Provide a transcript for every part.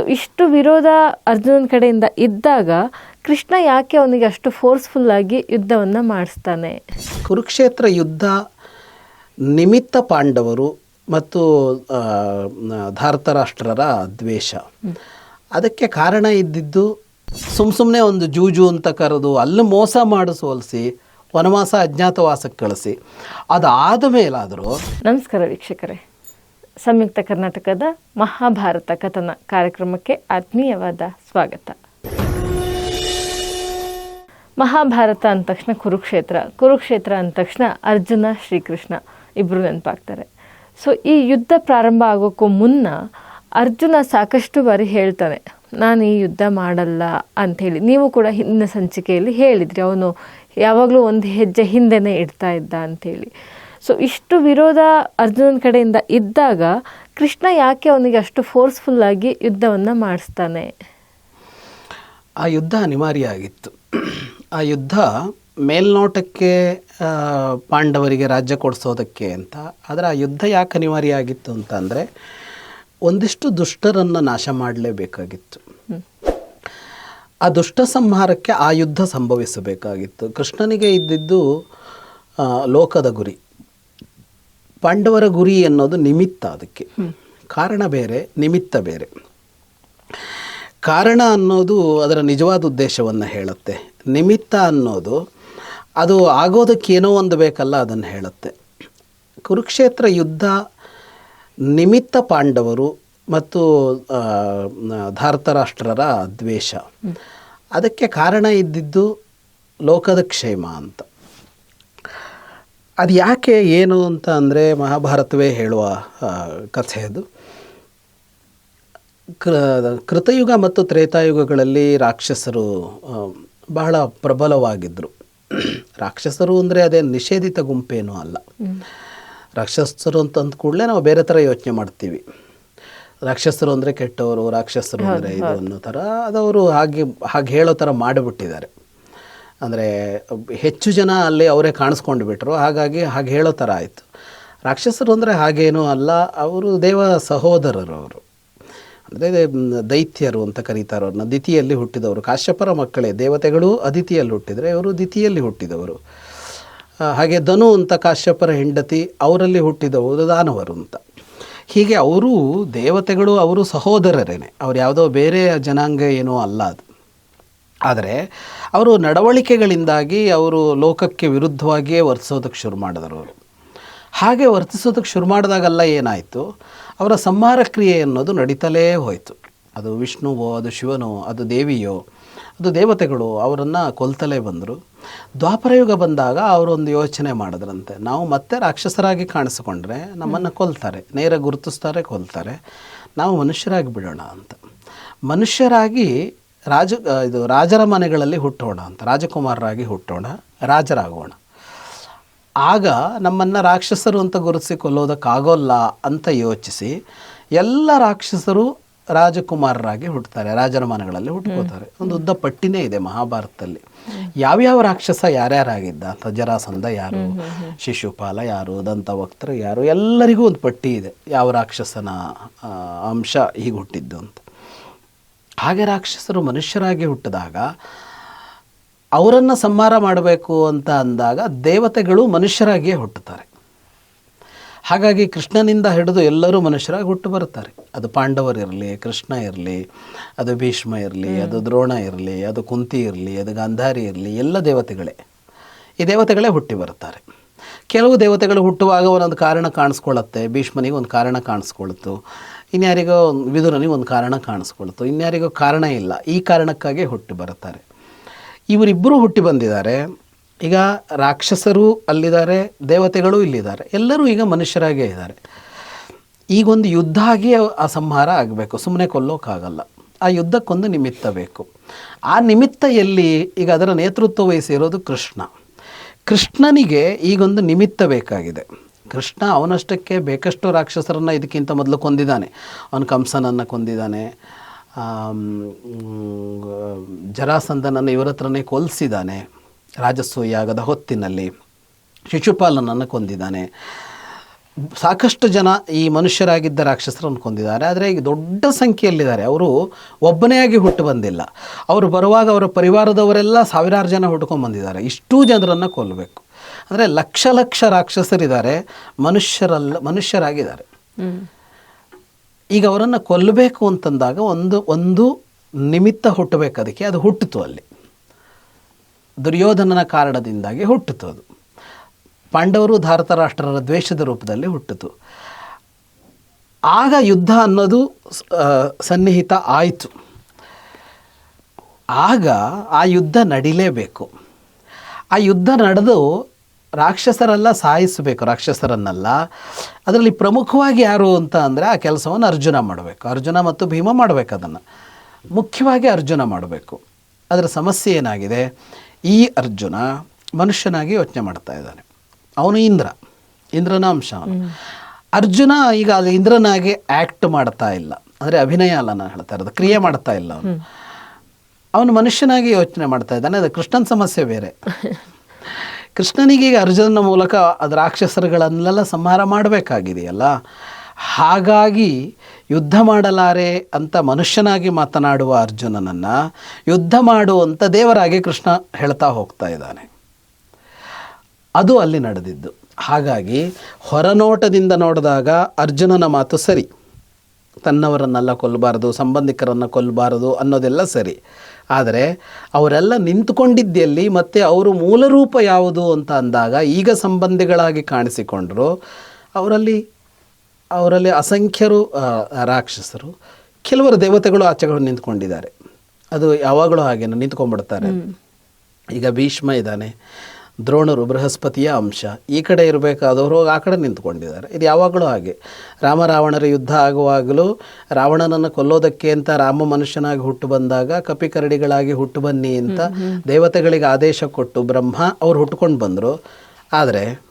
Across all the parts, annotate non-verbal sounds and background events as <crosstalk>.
So ಇಷ್ಟು ವಿರೋಧ ಅರ್ಜುನನ ಕಡೆಯಿಂದ ಇದ್ದಾಗ ಕೃಷ್ಣ ಯಾಕೆ ಅವನಿಗೆ ಅಷ್ಟು ಫೋರ್ಸ್ಫುಲ್ ಆಗಿ ಯುದ್ಧವನ್ನು ಮಾಡಿಸ್ತಾನೆ? ಕುರುಕ್ಷೇತ್ರ ಯುದ್ಧ ನಿಮಿತ್ತ ಪಾಂಡವರು ಮತ್ತು ಆ, ಧಾರ್ತರಾಷ್ಟ್ರರ ದ್ವೇಷ. ಅದಕ್ಕೆ ಕಾರಣ ಇದ್ದಿದ್ದು ಸುಮ್ ಸುಮ್ಮನೆ ಒಂದು ಜೂಜು ಅಂತ ಕರೆದು ಅಲ್ಲಿ ಮೋಸ ಮಾಡಿ ಸೋಲಿಸಿ ವನವಾಸ ಅಜ್ಞಾತವಾಸಕ್ಕೆ ಕಳಿಸಿ. ಅದಾದ ಮೇಲಾದರೂ ನಮಸ್ಕಾರ ವೀಕ್ಷಕರೇ. ಸಂಯುಕ್ತ ಕರ್ನಾಟಕದ ಮಹಾಭಾರತ ಕಥನ ಕಾರ್ಯಕ್ರಮಕ್ಕೆ ಆತ್ಮೀಯವಾದ ಸ್ವಾಗತ. ಮಹಾಭಾರತ ಅಂದ ತಕ್ಷಣ ಕುರುಕ್ಷೇತ್ರ ಕುರುಕ್ಷೇತ್ರ ಅಂದ ತಕ್ಷಣ ಅರ್ಜುನ, ಶ್ರೀಕೃಷ್ಣ ಇಬ್ಬರು ನೆನಪಾಗ್ತಾರೆ. ಸೊ ಈ ಯುದ್ಧ ಪ್ರಾರಂಭ ಆಗೋಕ್ಕೂ ಮುನ್ನ ಅರ್ಜುನ ಸಾಕಷ್ಟು ಬಾರಿ ಹೇಳ್ತಾನೆ, ನಾನು ಈ ಯುದ್ಧ ಮಾಡಲ್ಲ ಅಂಥೇಳಿ. ನೀವು ಕೂಡ ಹಿಂದಿನ ಸಂಚಿಕೆಯಲ್ಲಿ ಹೇಳಿದ್ರಿ, ಅವನು ಯಾವಾಗಲೂ ಒಂದು ಹೆಜ್ಜೆ ಹಿಂದೆನೇ ಇಡ್ತಾ ಇದ್ದ ಅಂಥೇಳಿ. ಸೊ ಇಷ್ಟು ವಿರೋಧ ಅರ್ಜುನನ ಕಡೆಯಿಂದ ಇದ್ದಾಗ ಕೃಷ್ಣ ಯಾಕೆ ಅವನಿಗೆ ಅಷ್ಟು ಫೋರ್ಸ್ಫುಲ್ ಆಗಿ ಯುದ್ಧವನ್ನು ಮಾಡಿಸ್ತಾನೆ? ಆ ಯುದ್ಧ ಅನಿವಾರ್ಯ ಆಗಿತ್ತು ಆ ಯುದ್ಧ ಮೇಲ್ನೋಟಕ್ಕೆ ಪಾಂಡವರಿಗೆ ರಾಜ್ಯ ಕೊಡಿಸೋದಕ್ಕೆ ಅಂತ. ಆದರೆ ಆ ಯುದ್ಧ ಯಾಕೆ ಅನಿವಾರ್ಯ ಆಗಿತ್ತು ಅಂತ ಅಂದರೆ ಒಂದಿಷ್ಟು ದುಷ್ಟರನ್ನು ನಾಶ ಮಾಡಲೇಬೇಕಾಗಿತ್ತು. ಆ ದುಷ್ಟ ಸಂಹಾರಕ್ಕೆ ಆ ಯುದ್ಧ ಸಂಭವಿಸಬೇಕಾಗಿತ್ತು. ಕೃಷ್ಣನಿಗೆ ಇದ್ದಿದ್ದು ಲೋಕದ ಗುರಿ. ಪಾಂಡವರ ಗುರಿ ಅನ್ನೋದು ನಿಮಿತ್ತ ಅದಕ್ಕೆ. ಕಾರಣ ಬೇರೆ, ನಿಮಿತ್ತ ಬೇರೆ. ಕಾರಣ ಅನ್ನೋದು ಅದರ ನಿಜವಾದ ಉದ್ದೇಶವನ್ನು ಹೇಳುತ್ತೆ. ನಿಮಿತ್ತ ಅನ್ನೋದು ಅದು ಆಗೋದಕ್ಕೇನೋ ಒಂದು ಬೇಕಲ್ಲ ಅದನ್ನು ಹೇಳುತ್ತೆ. ಕುರುಕ್ಷೇತ್ರ ಯುದ್ಧ ನಿಮಿತ್ತ ಪಾಂಡವರು ಮತ್ತು ಧಾರತರಾಷ್ಟ್ರರ ದ್ವೇಷ. ಅದಕ್ಕೆ ಕಾರಣ ಇದ್ದಿದ್ದು ಲೋಕದ ಕ್ಷೇಮ ಅಂತ. ಅದು ಯಾಕೆ ಏನು ಅಂತ ಅಂದರೆ ಮಹಾಭಾರತವೇ ಹೇಳುವ ಕಥೆ ಅದು. ಕೃ ಕೃತಯುಗ ಮತ್ತು ತ್ರೇತಾಯುಗಗಳಲ್ಲಿ ರಾಕ್ಷಸರು ಬಹಳ ಪ್ರಬಲವಾಗಿದ್ದರು. ರಾಕ್ಷಸರು ಅಂದರೆ ಅದೇ ನಿಷೇಧಿತ ಗುಂಪೇನೂ ಅಲ್ಲ. ರಾಕ್ಷಸರು ಅಂತ ಅಂದ ಕೂಡಲೇ ನಾವು ಬೇರೆ ಥರ ಯೋಚನೆ ಮಾಡ್ತೀವಿ. ರಾಕ್ಷಸರು ಅಂದರೆ ಕೆಟ್ಟವರು ರಾಕ್ಷಸರು ಅಂದರೆ ಇದು ಅನ್ನೋ ಥರ ಅದವರು ಹಾಗೆ ಹಾಗೆ ಹೇಳೋ ಥರ ಮಾಡಿಬಿಟ್ಟಿದ್ದಾರೆ. ಅಂದರೆ ಹೆಚ್ಚು ಜನ ಅಲ್ಲಿ ಅವರೇ ಕಾಣಿಸ್ಕೊಂಡು ಬಿಟ್ಟರು ಹಾಗಾಗಿ ಹಾಗೆ ಹೇಳೋ ಥರ ಆಯಿತು. ರಾಕ್ಷಸರು ಅಂದರೆ ಹಾಗೇನೂ ಅಲ್ಲ. ಅವರು ದೇವ ಸಹೋದರರು ಅವರು ಅಂದರೆ ದೈತ್ಯರು ಅಂತ ಕರೀತಾರೆ ಅವ್ರನ್ನ. ದಿತಿಯಲ್ಲಿ ಹುಟ್ಟಿದವರು. ಕಾಶ್ಯಪರ ಮಕ್ಕಳೇ, ದೇವತೆಗಳು ಅದಿತಿಯಲ್ಲಿ ಹುಟ್ಟಿದರೆ ಇವರು ದಿತಿಯಲ್ಲಿ ಹುಟ್ಟಿದವರು. ಹಾಗೆ ಧನು ಅಂತ ಕಾಶ್ಯಪರ ಹೆಂಡತಿ ಅವರಲ್ಲಿ ಹುಟ್ಟಿದವರು ದಾನವರು ಅಂತ. ಹೀಗೆ ಅವರು ದೇವತೆಗಳು ಅವರು ಸಹೋದರರೇನೆ. ಅವ್ರು ಯಾವುದೋ ಬೇರೆ ಜನಾಂಗ ಏನೋ ಅಲ್ಲ ಅದು. ಆದರೆ ಅವರು ನಡವಳಿಕೆಗಳಿಂದಾಗಿ ಅವರು ಲೋಕಕ್ಕೆ ವಿರುದ್ಧವಾಗಿಯೇ ವರ್ತಿಸೋದಕ್ಕೆ ಶುರು ಮಾಡಿದರು ಅವರು. ಹಾಗೆ ವರ್ತಿಸೋದಕ್ಕೆ ಶುರು ಮಾಡಿದಾಗೆಲ್ಲ ಏನಾಯಿತು? ಅವರ ಸಂಹಾರ ಕ್ರಿಯೆ ಅನ್ನೋದು ನಡೀತಲೇ ಹೋಯಿತು. ಅದು ವಿಷ್ಣುವೋ ಅದು ಶಿವನೋ ಅದು ದೇವಿಯೋ ಅದು ದೇವತೆಗಳು ಅವರನ್ನು ಕೊಲ್ತಲೇ ಬಂದರು. ದ್ವಾಪರಯುಗ ಬಂದಾಗ ಅವರೊಂದು ಯೋಚನೆ ಮಾಡಿದ್ರಂತೆ. ನಾವು ಮತ್ತೆ ರಾಕ್ಷಸರಾಗಿ ಕಾಣಿಸಿಕೊಂಡ್ರೆ ನಮ್ಮನ್ನು ಕೊಲ್ತಾರೆ. ನೇರ ಗುರುತಿಸ್ತಾರೆ ಕೊಲ್ತಾರೆ. ನಾವು ಮನುಷ್ಯರಾಗಿ ಬಿಡೋಣ ಅಂತ. ಮನುಷ್ಯರಾಗಿ ರಾಜ ಇದು ರಾಜರ ಮನೆಗಳಲ್ಲಿ ಹುಟ್ಟೋಣ ಅಂತ ರಾಜಕುಮಾರರಾಗಿ ಹುಟ್ಟೋಣ ರಾಜರಾಗೋಣ. ಆಗ ನಮ್ಮನ್ನು ರಾಕ್ಷಸರು ಅಂತ ಗುರುತಿಸಿ ಕೊಲ್ಲೋದಕ್ಕಾಗೋಲ್ಲ ಅಂತ ಯೋಚಿಸಿ ಎಲ್ಲ ರಾಕ್ಷಸರು ರಾಜಕುಮಾರರಾಗಿ ಹುಟ್ಟುತ್ತಾರೆ ರಾಜರ ಮನೆಗಳಲ್ಲಿ ಹುಟ್ಕೋತಾರೆ. ಒಂದು ಉದ್ದ ಪಟ್ಟಿನೇ ಇದೆ ಮಹಾಭಾರತದಲ್ಲಿ. ಯಾವ್ಯಾವ ರಾಕ್ಷಸ ಯಾರ್ಯಾರಾಗಿದ್ದ ಅಂತ ಜರಾಸಂಧ ಯಾರು ಶಿಶುಪಾಲ ಯಾರು ದಂತವಕ್ತರು ಯಾರು ಎಲ್ಲರಿಗೂ ಒಂದು ಪಟ್ಟಿ ಇದೆ. ಯಾವ ರಾಕ್ಷಸನ ಅಂಶ ಹೀಗೆ ಹುಟ್ಟಿದ್ದು ಅಂತ. ಹಾಗೆ ರಾಕ್ಷಸರು ಮನುಷ್ಯರಾಗಿ ಹುಟ್ಟಿದಾಗ ಅವರನ್ನು ಸಂಹಾರ ಮಾಡಬೇಕು ಅಂತ ಅಂದಾಗ ದೇವತೆಗಳು ಮನುಷ್ಯರಾಗಿಯೇ ಹುಟ್ಟುತ್ತಾರೆ. ಹಾಗಾಗಿ ಕೃಷ್ಣನಿಂದ ಹಿಡಿದು ಎಲ್ಲರೂ ಮನುಷ್ಯರಾಗಿ ಹುಟ್ಟು ಬರುತ್ತಾರೆ. ಅದು ಪಾಂಡವರಿರಲಿ ಕೃಷ್ಣ ಇರಲಿ ಅದು ಭೀಷ್ಮ ಇರಲಿ ಅದು ದ್ರೋಣ ಇರಲಿ ಅದು ಕುಂತಿ ಇರಲಿ ಅದು ಗಾಂಧಾರಿ ಇರಲಿ ಎಲ್ಲ ದೇವತೆಗಳೇ. ಈ ದೇವತೆಗಳೇ ಹುಟ್ಟಿ ಬರುತ್ತಾರೆ. ಕೆಲವು ದೇವತೆಗಳು ಹುಟ್ಟುವಾಗ ಒಂದೊಂದು ಕಾರಣ ಕಾಣಿಸ್ಕೊಳ್ಳುತ್ತೆ ಭೀಷ್ಮನಿಗೆ ಒಂದು ಕಾರಣ ಕಾಣಿಸ್ಕೊಳ್ತು. ಇನ್ಯಾರಿಗೋ ವಿದುರನಿಗೆ ಒಂದು ಕಾರಣ ಕಾಣಿಸ್ಕೊಳ್ತು. ಇನ್ಯಾರಿಗೋ ಕಾರಣ ಇಲ್ಲ. ಈ ಕಾರಣಕ್ಕಾಗಿ ಹುಟ್ಟಿ ಬರುತ್ತಾರೆ. ಇವರಿಬ್ಬರು ಹುಟ್ಟಿ ಬಂದಿದ್ದಾರೆ. ಈಗ ರಾಕ್ಷಸರು ಅಲ್ಲಿದ್ದಾರೆ, ದೇವತೆಗಳು ಇಲ್ಲಿದ್ದಾರೆ. ಎಲ್ಲರೂ ಈಗ ಮನುಷ್ಯರಾಗೇ ಇದ್ದಾರೆ. ಈಗೊಂದು ಯುದ್ಧ ಆಗಿ ಆ ಸಂಹಾರ ಆಗಬೇಕು. ಸುಮ್ಮನೆ ಕೊಲ್ಲೋಕ್ಕಾಗಲ್ಲ. ಆ ಯುದ್ಧಕ್ಕೊಂದು ನಿಮಿತ್ತ ಬೇಕು. ಆ ನಿಮಿತ್ತ ಎಲ್ಲಿ? ಈಗ ಅದರ ನೇತೃತ್ವ ವಹಿಸಿರೋದು ಕೃಷ್ಣ. ಕೃಷ್ಣನಿಗೆ ಈಗೊಂದು ನಿಮಿತ್ತ ಬೇಕಾಗಿದೆ. ಕೃಷ್ಣ ಅವನಷ್ಟಕ್ಕೆ ಬೇಕಷ್ಟು ರಾಕ್ಷಸರನ್ನು ಇದಕ್ಕಿಂತ ಮೊದಲು ಕೊಂದಿದ್ದಾನೆ. ಅವನು ಕಂಸನನ್ನು ಕೊಂದಿದ್ದಾನೆ. ಜರಾಸಂದನನ್ನು ಇವರ ಹತ್ರನೇ ಕೊಲ್ಸಿದ್ದಾನೆ. ರಾಜಸೂಯಾಗದ ಹೊತ್ತಿನಲ್ಲಿ ಶಿಶುಪಾಲನನ್ನು ಕೊಂದಿದ್ದಾನೆ. ಸಾಕಷ್ಟು ಜನ ಈ ಮನುಷ್ಯರಾಗಿದ್ದ ರಾಕ್ಷಸರನ್ನು ಕೊಂದಿದ್ದಾರೆ. ಆದರೆ ಈಗ ದೊಡ್ಡ ಸಂಖ್ಯೆಯಲ್ಲಿದ್ದಾರೆ. ಅವರು ಒಬ್ಬನೇ ಆಗಿ ಹುಟ್ಟು ಬಂದಿಲ್ಲ. ಅವರು ಬರುವಾಗ ಅವರ ಪರಿವಾರದವರೆಲ್ಲ ಸಾವಿರಾರು ಜನ ಹುಡ್ಕೊಂಡು ಬಂದಿದ್ದಾರೆ. ಇಷ್ಟೂ ಜನರನ್ನು ಕೊಲ್ಲಬೇಕು ಅಂದರೆ ಲಕ್ಷ ಲಕ್ಷ ರಾಕ್ಷಸರಿದ್ದಾರೆ ಮನುಷ್ಯರಲ್ಲ ಮನುಷ್ಯರಾಗಿದ್ದಾರೆ. ಈಗ ಅವರನ್ನು ಕೊಲ್ಲಬೇಕು ಅಂತಂದಾಗ ಒಂದು ಒಂದು ನಿಮಿತ್ತ ಹುಟ್ಟಬೇಕು ಅದಕ್ಕೆ ಅದು ಹುಟ್ಟಿತು ಅಲ್ಲಿ. ದುರ್ಯೋಧನನ ಕಾರಣದಿಂದಾಗಿ ಹುಟ್ಟಿತು ಅದು. ಪಾಂಡವರು ಧಾರತರಾಷ್ಟ್ರರ ದ್ವೇಷದ ರೂಪದಲ್ಲಿ ಹುಟ್ಟಿತು ಆಗ ಯುದ್ಧ ಅನ್ನೋದು ಸನ್ನಿಹಿತ ಆಯಿತು. ಆಗ ಆ ಯುದ್ಧ ನಡೀಲೇಬೇಕು. ಆ ಯುದ್ಧ ನಡೆದು ರಾಕ್ಷಸರೆಲ್ಲ ಸಾಯಿಸಬೇಕು ರಾಕ್ಷಸರನ್ನೆಲ್ಲ. ಅದರಲ್ಲಿ ಪ್ರಮುಖವಾಗಿ ಯಾರು ಅಂತ ಅಂದರೆ ಆ ಕೆಲಸವನ್ನು ಅರ್ಜುನ ಮಾಡಬೇಕು. ಅರ್ಜುನ ಮತ್ತು ಭೀಮ ಮಾಡಬೇಕು ಅದನ್ನು. ಮುಖ್ಯವಾಗಿ ಅರ್ಜುನ ಮಾಡಬೇಕು. ಅದರ ಸಮಸ್ಯೆ ಏನಾಗಿದೆ? ಈ ಅರ್ಜುನ ಮನುಷ್ಯನಾಗಿ ಯೋಚನೆ ಮಾಡ್ತಾ ಇದ್ದಾನೆ. ಅವನು ಇಂದ್ರ. ಇಂದ್ರನ ಅಂಶ ಅವನು. ಅರ್ಜುನ ಈಗ ಅದು ಇಂದ್ರನಾಗಿ ಆ್ಯಕ್ಟ್ ಮಾಡ್ತಾ ಇಲ್ಲ. ಅಂದರೆ ಅಭಿನಯ ಅಲ್ಲ ನಾನು ಹೇಳ್ತಾ ಇರೋದು. ಕ್ರಿಯೆ ಮಾಡ್ತಾ ಇಲ್ಲ ಅವನು. ಅವನು ಮನುಷ್ಯನಾಗಿ ಯೋಚನೆ ಮಾಡ್ತಾ ಇದ್ದಾನೆ. ಅದು ಕೃಷ್ಣನ ಸಮಸ್ಯೆ ಬೇರೆ. <laughs> ಕೃಷ್ಣನಿಗೆ ಈಗ ಅರ್ಜುನನ ಮೂಲಕ ಅದು ರಾಕ್ಷಸರುಗಳನ್ನೆಲ್ಲ ಸಂಹಾರ ಮಾಡಬೇಕಾಗಿದೆಯಲ್ಲ? ಹಾಗಾಗಿ ಯುದ್ಧ ಮಾಡಲಾರೆ ಅಂತ ಮನುಷ್ಯನಾಗಿ ಮಾತನಾಡುವ ಅರ್ಜುನನನ್ನು ಯುದ್ಧ ಮಾಡುವಂಥ ದೇವರಾಗಿ ಕೃಷ್ಣ ಹೇಳ್ತಾ ಹೋಗ್ತಾ ಇದ್ದಾನೆ. ಅದು ಅಲ್ಲಿ ನಡೆದಿದ್ದು. ಹಾಗಾಗಿ ಹೊರನೋಟದಿಂದ ನೋಡಿದಾಗ ಅರ್ಜುನನ ಮಾತು ಸರಿ. ತನ್ನವರನ್ನೆಲ್ಲ ಕೊಲ್ಲಬಾರದು ಸಂಬಂಧಿಕರನ್ನು ಕೊಲ್ಲಬಾರದು ಅನ್ನೋದೆಲ್ಲ ಸರಿ. ಆದರೆ ಅವರೆಲ್ಲ ನಿಂತುಕೊಂಡಿದ್ದಲ್ಲಿ ಮತ್ತು ಅವರು ಮೂಲ ರೂಪ ಯಾವುದು ಅಂತ ಅಂದಾಗ ಈಗ ಸಂಬಂಧಿಗಳಾಗಿ ಕಾಣಿಸಿಕೊಂಡರು ಅವರಲ್ಲಿ ಅವರಲ್ಲಿ ಅಸಂಖ್ಯರು ರಾಕ್ಷಸರು ಕೆಲವರು ದೇವತೆಗಳು ಆಚೆಗಳು ನಿಂತ್ಕೊಂಡಿದ್ದಾರೆ. ಅದು ಯಾವಾಗಲೂ ಹಾಗೇನು ನಿಂತ್ಕೊಂಡ್ಬಿಡ್ತಾರೆ. ಈಗ ಭೀಷ್ಮ ಇದ್ದಾನೆ ದ್ರೋಣರು ಬೃಹಸ್ಪತಿಯ ಅಂಶ. ಈ ಕಡೆ ಇರಬೇಕಾದವರು ಆ ಕಡೆ ನಿಂತ್ಕೊಂಡಿದ್ದಾರೆ. ಇದು ಯಾವಾಗಲೂ ಹಾಗೆ. ರಾಮ ರಾವಣರ ಯುದ್ಧ ಆಗುವಾಗಲೂ ರಾವಣನನ್ನು ಕೊಲ್ಲೋದಕ್ಕೆ ಅಂತ ರಾಮ ಮನುಷ್ಯನಾಗಿ ಹುಟ್ಟು ಬಂದಾಗ ಕಪಿಕರಡಿಗಳಾಗಿ ಹುಟ್ಟು ಬನ್ನಿ ಅಂತ ದೇವತೆಗಳಿಗೆ ಆದೇಶ ಕೊಟ್ಟು ಬ್ರಹ್ಮ ಅವ್ರು ಹುಟ್ಕೊಂಡು ಬಂದರು. ಆದರೆ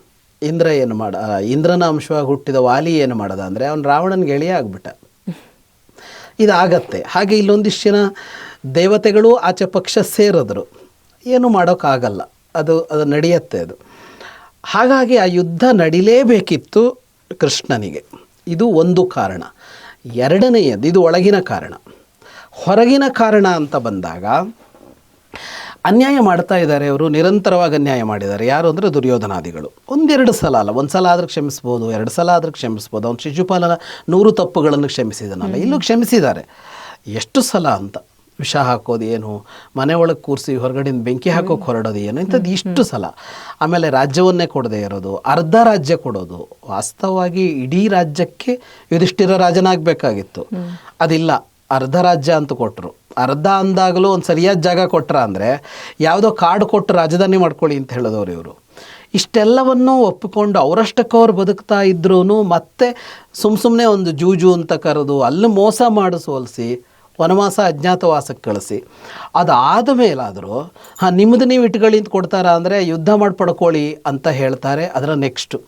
ಇಂದ್ರ ಏನು ಮಾಡ ಇಂದ್ರನ ಅಂಶವಾಗಿ ಹುಟ್ಟಿದ ವಾಲಿ ಏನು ಮಾಡದ ಅಂದರೆ ಅವನು ರಾವಣನಿಗೆ ಎಳೆಯ ಆಗ್ಬಿಟ್ಟ. ಇದಾಗತ್ತೆ. ಹಾಗೆ ಇಲ್ಲೊಂದಿಷ್ಟು ಜನ ದೇವತೆಗಳು ಆಚೆ ಪಕ್ಷ ಸೇರಿದ್ರು. ಏನು ಮಾಡೋಕ್ಕಾಗಲ್ಲ. ಅದು ಅದು ನಡೆಯುತ್ತೆ ಅದು. ಹಾಗಾಗಿ ಆ ಯುದ್ಧ ನಡಿಲೇಬೇಕಿತ್ತು ಕೃಷ್ಣನಿಗೆ. ಇದು ಒಂದು ಕಾರಣ. ಎರಡನೆಯದು, ಇದು ಒಳಗಿನ ಕಾರಣ. ಹೊರಗಿನ ಕಾರಣ ಅಂತ ಬಂದಾಗ, ಅನ್ಯಾಯ ಮಾಡ್ತಾ ಇದ್ದಾರೆ ಅವರು, ನಿರಂತರವಾಗಿ ಅನ್ಯಾಯ ಮಾಡಿದ್ದಾರೆ. ಯಾರು ಅಂದರೆ ದುರ್ಯೋಧನಾದಿಗಳು. ಒಂದೆರಡು ಸಲ ಅಲ್ಲ ಒಂದು ಸಲ ಆದರೂ ಕ್ಷಮಿಸ್ಬೋದು, ಎರಡು ಸಲ ಆದರೂ ಕ್ಷಮಿಸ್ಬೋದು. ಅವ್ನು ಶಿಶುಪಾಲನ ನೂರು ತಪ್ಪುಗಳನ್ನು ಕ್ಷಮಿಸಿದನಲ್ಲ. ಇಲ್ಲೂ ಕ್ಷಮಿಸಿದ್ದಾರೆ. ಎಷ್ಟು ಸಲ ಅಂತ. ವಿಷ ಹಾಕೋದು ಏನು? ಮನೆ ಒಳಗೆ ಕೂರಿಸಿ ಹೊರಗಡೆಯಿಂದ ಬೆಂಕಿ ಹಾಕೋಕೆ ಹೊರಡೋದು ಏನು? ಇಂಥದ್ದು ಇಷ್ಟು ಸಲ. ಆಮೇಲೆ ರಾಜ್ಯವನ್ನೇ ಕೊಡದೇ ಇರೋದು ಅರ್ಧ ರಾಜ್ಯ ಕೊಡೋದು. ವಾಸ್ತವವಾಗಿ ಇಡೀ ರಾಜ್ಯಕ್ಕೆ ಯುಧಿಷ್ಠಿರ ರಾಜನಾಗಬೇಕಾಗಿತ್ತು. ಅದಿಲ್ಲ ಅರ್ಧ ರಾಜ್ಯ ಅಂತ ಕೊಟ್ಟರು ಅರ್ಧ ಅಂದಾಗಲೂ ಒಂದು ಸರಿಯಾದ ಜಾಗ ಕೊಟ್ರ ಅಂದರೆ ಯಾವುದೋ ಕಾಡು ಕೊಟ್ಟು ರಾಜಧಾನಿ ಮಾಡ್ಕೊಳ್ಳಿ ಅಂತ ಹೇಳಿದವರು ಇವರು. ಇಷ್ಟೆಲ್ಲವನ್ನು ಒಪ್ಪಿಕೊಂಡು ಅವರಷ್ಟಕ್ಕವ್ರು ಬದುಕ್ತಾ ಇದ್ರೂ ಮತ್ತೆ ಸುಮ್ಮ ಸುಮ್ಮನೆ ಒಂದು ಜೂಜು ಅಂತ ಕರೆದು ಅಲ್ಲಿ ಮೋಸ ಮಾಡಿ ಸೋಲಿಸಿ ವನವಾಸ ಅಜ್ಞಾತವಾಸಕ್ಕೆ ಕಳಿಸಿ. ಅದಾದ ಮೇಲಾದರೂ, ಹಾಂ, ನಿಮ್ಮದು ನೀವು ಇಟ್ಕೊಳ್ಳಿ ಅಂತ ಕೊಡ್ತಾರಾ ಅಂದರೆ ಯುದ್ಧ ಮಾಡಿ ಪಡ್ಕೊಳ್ಳಿ ಅಂತ ಹೇಳ್ತಾರೆ ಅದರ ನೆಕ್ಸ್ಟು.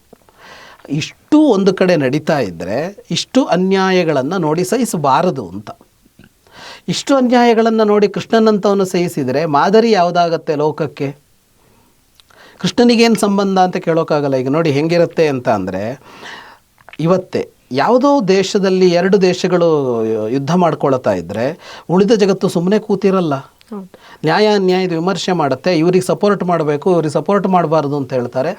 ಇಷ್ಟು ಒಂದು ಕಡೆ ನಡೀತಾ ಇದ್ದರೆ ಇಷ್ಟು ಅನ್ಯಾಯಗಳನ್ನು ನೋಡಿ ಸಹಿಸಬಾರದು ಅಂತ. ಇಷ್ಟು ಅನ್ಯಾಯಗಳನ್ನು ನೋಡಿ ಕೃಷ್ಣನಂತವನು ಸಹಿಸಿದರೆ ಮಾದರಿ ಯಾವುದಾಗತ್ತೆ ಲೋಕಕ್ಕೆ? ಕೃಷ್ಣನಿಗೇನು ಸಂಬಂಧ ಅಂತ ಕೇಳೋಕ್ಕಾಗಲ್ಲ. ಈಗ ನೋಡಿ ಹೆಂಗಿರುತ್ತೆ ಅಂತ ಅಂದರೆ, ಇವತ್ತೇ ಯಾವುದೋ ದೇಶದಲ್ಲಿ ಎರಡು ದೇಶಗಳು ಯುದ್ಧ ಮಾಡ್ಕೊಳ್ತಾ ಇದ್ದರೆ ಉಳಿದ ಜಗತ್ತು ಸುಮ್ಮನೆ ಕೂತಿರಲ್ಲ. ನ್ಯಾಯ ಅನ್ಯಾಯದ ವಿಮರ್ಶೆ ಮಾಡುತ್ತೆ. ಇವ್ರಿಗೆ ಸಪೋರ್ಟ್ ಮಾಡಬೇಕು ಇವ್ರಿಗೆ ಸಪೋರ್ಟ್ ಮಾಡಬಾರ್ದು ಅಂತ ಹೇಳ್ತಾರೆ.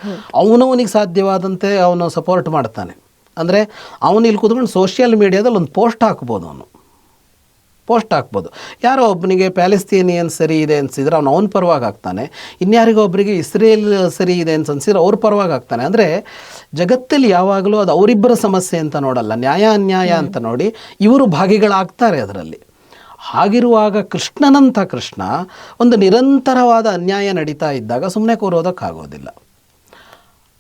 ಅವನವನಿಗೆ ಸಾಧ್ಯವಾದಂತೆ ಅವನು ಸಪೋರ್ಟ್ ಮಾಡ್ತಾನೆ. ಅಂದರೆ ಅವನು ಇಲ್ಲಿ ಕೂತ್ಕೊಂಡು ಸೋಷಿಯಲ್ ಮೀಡಿಯಾದಲ್ಲಿ ಒಂದು ಪೋಸ್ಟ್ ಹಾಕ್ಬೋದು ಅವನು. ಪೋಸ್ಟ್ ಹಾಕ್ಬೋದು. ಯಾರೋ ಒಬ್ಬನಿಗೆ ಪ್ಯಾಲೆಸ್ತೀನಿಯನ್ ಸರಿ ಇದೆ ಅನ್ಸಿದ್ರೆ ಅವನು ಅವನ ಪರವಾಗಿ ಹಾಕ್ತಾನೆ. ಇನ್ಯಾರಿಗೋ ಒಬ್ಬರಿಗೆ ಇಸ್ರೇಲ್ ಸರಿ ಇದೆ ಅಂತ ಅನ್ಸಿದ್ರೆ ಅವ್ರ ಪರವಾಗಿ ಹಾಕ್ತಾನೆ. ಅಂದರೆ ಜಗತ್ತಲ್ಲಿ ಯಾವಾಗಲೂ ಅದು ಅವರಿಬ್ಬರ ಸಮಸ್ಯೆ ಅಂತ ನೋಡಲ್ಲ ನ್ಯಾಯ ಅನ್ಯಾಯ ಅಂತ ನೋಡಿ ಇವರು ಭಾಗಿಗಳಾಗ್ತಾರೆ ಅದರಲ್ಲಿ. ಹಾಗಿರುವಾಗ ಕೃಷ್ಣನಂಥ ಕೃಷ್ಣ ಒಂದು ನಿರಂತರವಾದ ಅನ್ಯಾಯ ನಡೀತಾ ಇದ್ದಾಗ ಸುಮ್ಮನೆ ಕೂರೋದಕ್ಕಾಗೋದಿಲ್ಲ.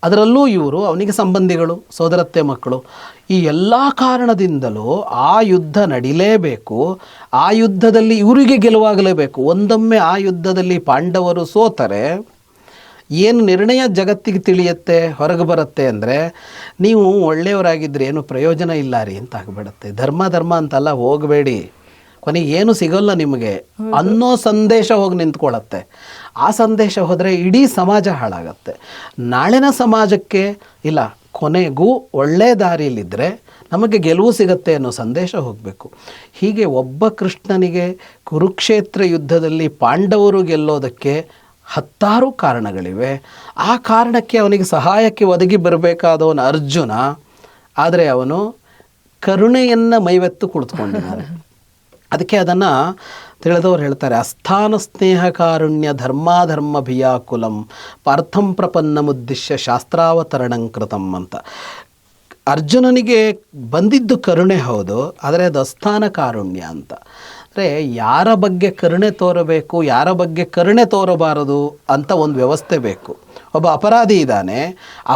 ಅದರಲ್ಲೂ ಇವರು ಅವನಿಗೆ ಸಂಬಂಧಿಗಳು ಸೋದರತ್ತೆ ಮಕ್ಕಳು ಈ ಎಲ್ಲ ಕಾರಣದಿಂದಲೂ ಆ ಯುದ್ಧ ನಡಿಲೇಬೇಕು ಆ ಯುದ್ಧದಲ್ಲಿ ಇವರಿಗೆ ಗೆಲುವಾಗಲೇಬೇಕು. ಒಂದೊಮ್ಮೆ ಆ ಯುದ್ಧದಲ್ಲಿ ಪಾಂಡವರು ಸೋತರೆ ಏನು ನಿರ್ಣಯ ಜಗತ್ತಿಗೆ ತಿಳಿಯುತ್ತೆ ಹೊರಗೆ ಬರುತ್ತೆ ಅಂದರೆ ನೀವು ಒಳ್ಳೆಯವರಾಗಿದ್ದರೆ ಏನು ಪ್ರಯೋಜನ ಇಲ್ಲ ರೀ ಅಂತ ಆಗಿಬಿಡುತ್ತೆ. ಧರ್ಮ ಧರ್ಮ ಅಂತಲ್ಲ ಹೋಗಬೇಡಿ. ಕೊನೆಗೆ ಏನು ಸಿಗೋಲ್ಲ ನಿಮಗೆ. ಅನ್ನೋ ಸಂದೇಶ ಹೋಗಿ ನಿಂತ್ಕೊಳ್ಳುತ್ತೆ. ಆ ಸಂದೇಶ ಹೋದರೆ ಇಡೀ ಸಮಾಜ ಹಾಳಾಗತ್ತೆ. ನಾಳಿನ ಸಮಾಜಕ್ಕೆ ಇಲ್ಲ ಕೊನೆಗೂ ಒಳ್ಳೆ ದಾರಿಯಲ್ಲಿದ್ದರೆ ನಮಗೆ ಗೆಲುವು ಸಿಗತ್ತೆ ಅನ್ನೋ ಸಂದೇಶ ಹೋಗಬೇಕು. ಹೀಗೆ ಒಬ್ಬ ಕೃಷ್ಣನಿಗೆ ಕುರುಕ್ಷೇತ್ರ ಯುದ್ಧದಲ್ಲಿ ಪಾಂಡವರು ಗೆಲ್ಲೋದಕ್ಕೆ ಹತ್ತಾರು ಕಾರಣಗಳಿವೆ. ಆ ಕಾರಣಕ್ಕೆ ಅವನಿಗೆ ಸಹಾಯಕ್ಕೆ ಒದಗಿ ಬರಬೇಕಾದವನು ಅರ್ಜುನ, ಆದರೆ ಅವನು ಕರುಣೆಯನ್ನು ಮೈವೆತ್ತು ಕುಳಿತುಕೊಂಡಿದ್ದಾನೆ. ಅದಕ್ಕೆ ಅದನ್ನು ತಿಳಿದವರು ಹೇಳ್ತಾರೆ, ಅಸ್ಥಾನ ಸ್ನೇಹ ಕಾರುಣ್ಯ ಧರ್ಮಾಧರ್ಮ ಭಿಯಾಕುಲಂ ಪಾರ್ಥಂ ಶಾಸ್ತ್ರಾವತರಣಂ ಕೃತಂ ಅಂತ. ಅರ್ಜುನನಿಗೆ ಬಂದಿದ್ದು ಕರುಣೆ ಹೌದು, ಆದರೆ ಅದು ಅಸ್ಥಾನ ಕಾರುಣ್ಯ ಅಂತ. ಅಂದರೆ ಯಾರ ಬಗ್ಗೆ ಕರುಣೆ ತೋರಬೇಕು, ಯಾರ ಬಗ್ಗೆ ಕರುಣೆ ತೋರಬಾರದು ಅಂತ ಒಂದು ವ್ಯವಸ್ಥೆ ಬೇಕು. ಒಬ್ಬ ಅಪರಾಧಿ ಇದ್ದಾನೆ,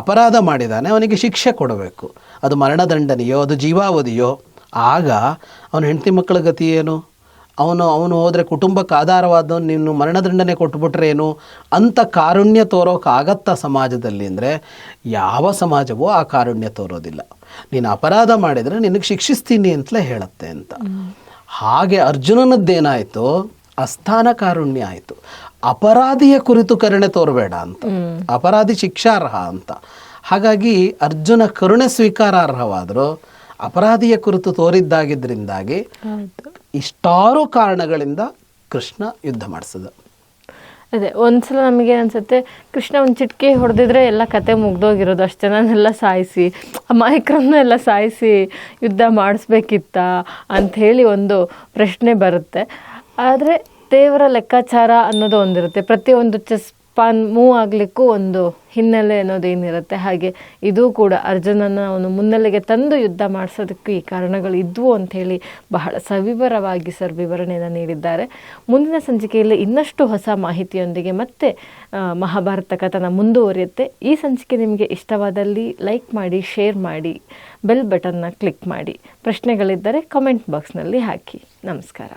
ಅಪರಾಧ ಮಾಡಿದ್ದಾನೆ ಅವನಿಗೆ ಶಿಕ್ಷೆ ಕೊಡಬೇಕು. ಅದು ಮರಣದಂಡನೆಯೋ, ಅದು ಜೀವಾವಧಿಯೋ, ಆಗ ಅವನ ಹೆಂಡತಿ ಮಕ್ಕಳ ಗತಿ ಏನು? ಅವನು ಅವನು ಹೋದರೆ ಕುಟುಂಬಕ್ಕೆ ಆಧಾರವಾದ ನೀನು ಮರಣದಂಡನೆ ಕೊಟ್ಬಿಟ್ರೇನು ಅಂತ ಕಾರುಣ್ಯ ತೋರೋಕ್ಕಾಗತ್ತಾ ಸಮಾಜದಲ್ಲಿ ಅಂದರೆ ಯಾವ ಸಮಾಜವೂ ಆ ಕಾರುಣ್ಯ ತೋರೋದಿಲ್ಲ. ನೀನು ಅಪರಾಧ ಮಾಡಿದರೆ ನಿನಗೆ ಶಿಕ್ಷಿಸ್ತೀನಿ ಅಂತಲೇ ಹೇಳುತ್ತೆ ಅಂತ. ಹಾಗೆ ಅರ್ಜುನನದ್ದೇನಾಯಿತು? ಅಸ್ಥಾನ ಕಾರುಣ್ಯ ಆಯಿತು. ಅಪರಾಧಿಯ ಕುರಿತು ಕರುಣೆ ತೋರಬೇಡ ಅಂತ. ಅಪರಾಧಿ ಶಿಕ್ಷಾರ್ಹ ಅಂತ. ಹಾಗಾಗಿ ಅರ್ಜುನ ಕರುಣೆ ಸ್ವೀಕಾರಾರ್ಹವಾದರೂ ಅಪರಾಧಿಯ ಕುರಿತು ತೋರಿದ್ದಾಗಿದ್ದರಿಂದಾಗಿ ಇಷ್ಟಾರು ಕಾರಣಗಳಿಂದ ಕೃಷ್ಣ ಯುದ್ಧ ಮಾಡಿಸಿದ. ಅದೇ, ಒಂದ್ಸಲ ನಮಗೆ ಅನ್ಸುತ್ತೆ, ಕೃಷ್ಣ ಒಂದು ಚಿಟ್ಕಿ ಹೊಡೆದಿದ್ರೆ ಎಲ್ಲ ಕತೆ ಮುಗ್ದೋಗಿರೋದು, ಅಷ್ಟು ಜನನೆಲ್ಲ ಸಾಯಿಸಿ ಅಮಾಯಕರನ್ನ ಎಲ್ಲ ಸಾಯಿಸಿ ಯುದ್ಧ ಮಾಡಿಸ್ಬೇಕಿತ್ತ ಅಂಥೇಳಿ ಒಂದು ಪ್ರಶ್ನೆ ಬರುತ್ತೆ. ಆದರೆ, ದೇವರ ಲೆಕ್ಕಾಚಾರ ಅನ್ನೋದು ಒಂದಿರುತ್ತೆ. ಪ್ರತಿಯೊಂದು ಚೆಸ್ ಪಾನ್ ಮೂವ್ ಆಗಲಿಕ್ಕೂ ಒಂದು ಹಿನ್ನೆಲೆ ಅನ್ನೋದೇನಿರುತ್ತೆ ಹಾಗೆ ಇದು ಕೂಡ ಅರ್ಜುನನ ಅವನು ಮುನ್ನೆಲೆಗೆ ತಂದು ಯುದ್ಧ ಮಾಡಿಸೋದಕ್ಕೂ ಈ ಕಾರಣಗಳು ಇದ್ವು ಅಂಥೇಳಿ ಬಹಳ ಸವಿವರವಾಗಿ ಸರ್ ವಿವರಣೆಯನ್ನು ನೀಡಿದ್ದಾರೆ. ಮುಂದಿನ ಸಂಚಿಕೆಯಲ್ಲಿ ಇನ್ನಷ್ಟು ಹೊಸ ಮಾಹಿತಿಯೊಂದಿಗೆ ಮತ್ತೆ ಮಹಾಭಾರತ ಕಥನ ಮುಂದುವರಿಯುತ್ತೆ. ಈ ಸಂಚಿಕೆ ನಿಮಗೆ ಇಷ್ಟವಾದಲ್ಲಿ ಲೈಕ್ ಮಾಡಿ, ಶೇರ್ ಮಾಡಿ, ಬೆಲ್ ಬಟನ್ನ ಕ್ಲಿಕ್ ಮಾಡಿ. ಪ್ರಶ್ನೆಗಳಿದ್ದರೆ ಕಮೆಂಟ್ ಬಾಕ್ಸ್ನಲ್ಲಿ ಹಾಕಿ. ನಮಸ್ಕಾರ.